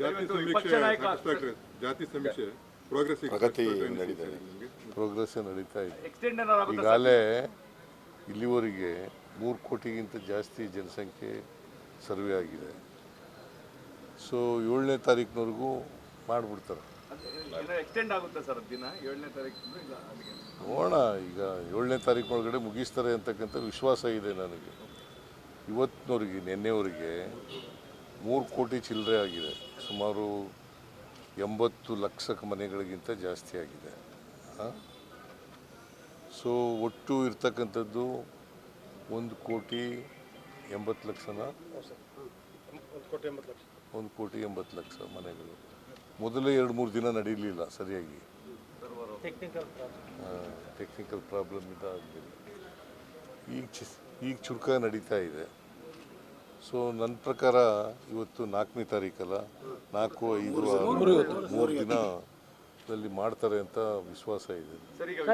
ಜಾತಿ ಸಮೀಕ್ಷೆ ನಾಯಕ satisfactory. ಜಾತಿ ಸಮೀಕ್ಷೆ ಪ್ರೋಗ್ರೆಸ್ ಪ್ರಗತಿ ನಡೀತಾ ಇದೆ. ಪ್ರೋಗ್ರೆಸ್ ನಡೀತಾ ಇದೆ. ಎಕ್ಸ್ಟೆಂಡ್ ಏನಾರು ಆಗುತ್ತಾ ಈಗಾಗಲೇ ಇಲ್ಲಿವರೆಗೆ ಮೂರು ಕೋಟಿಗಿಂತ ಜಾಸ್ತಿ ಜನಸಂಖ್ಯೆ ಸರ್ವೆ ಆಗಿದೆ. ಸೊ ಏಳನೇ ತಾರೀಕಿನವರೆಗೂ ಮಾಡಿಬಿಡ್ತಾರೆ. ಎಕ್ಸ್ಟೆಂಡ್ ಆಗುತ್ತಾ ಸರ್ ದಿನ? ಏಳನೇ ತಾರೀಕು ಇಲ್ಲ ನೋಡೋಣ ಈಗ ಏಳನೇ ತಾರೀಕಿನೊಳಗಡೆ ಮುಗಿಸ್ತಾರೆ ಅಂತಕ್ಕಂಥ ವಿಶ್ವಾಸ ಇದೆ ನನಗೆ. ಇವತ್ತಿನವರೆಗೆ ನಿನ್ನೆವರೆಗೆ ಮೂರು ಕೋಟಿ ಚಿಲ್ಲರೆ ಆಗಿದೆ. ಸುಮಾರು ಎಂಬತ್ತು ಲಕ್ಷ ಮನೆಗಳಿಗಿಂತ ಜಾಸ್ತಿ ಆಗಿದೆ. ಸೊ ಒಟ್ಟು ಇರ್ತಕ್ಕಂಥದ್ದು ಒಂದು ಕೋಟಿ ಎಂಬತ್ತು ಲಕ್ಷನ? ಒಂದು ಕೋಟಿ ಎಂಬತ್ತು ಲಕ್ಷ. ಮನೆಗಳು. ಮೊದಲೇ ಎರಡು ಮೂರು ದಿನ ನಡೀಲಿಲ್ಲ ಸರಿಯಾಗಿ. ಟೆಕ್ನಿಕಲ್ ಪ್ರಾಬ್ಲಮ್ ಇದಾಗಲಿಲ್ಲ ಈಗ ಚಿ ಈಗ ಚುರುಕ ನಡೀತಾ ಇದೆ. ಸೊ ನನ್ನ ಪ್ರಕಾರ ಇವತ್ತು ನಾಲ್ಕನೇ ತಾರೀಕಲ್ಲ. ನಾಲ್ಕು ಐದು ಮೂರು ದಿನದಲ್ಲಿ ಮಾಡ್ತಾರೆ ಅಂತ ವಿಶ್ವಾಸ ಇದೆ.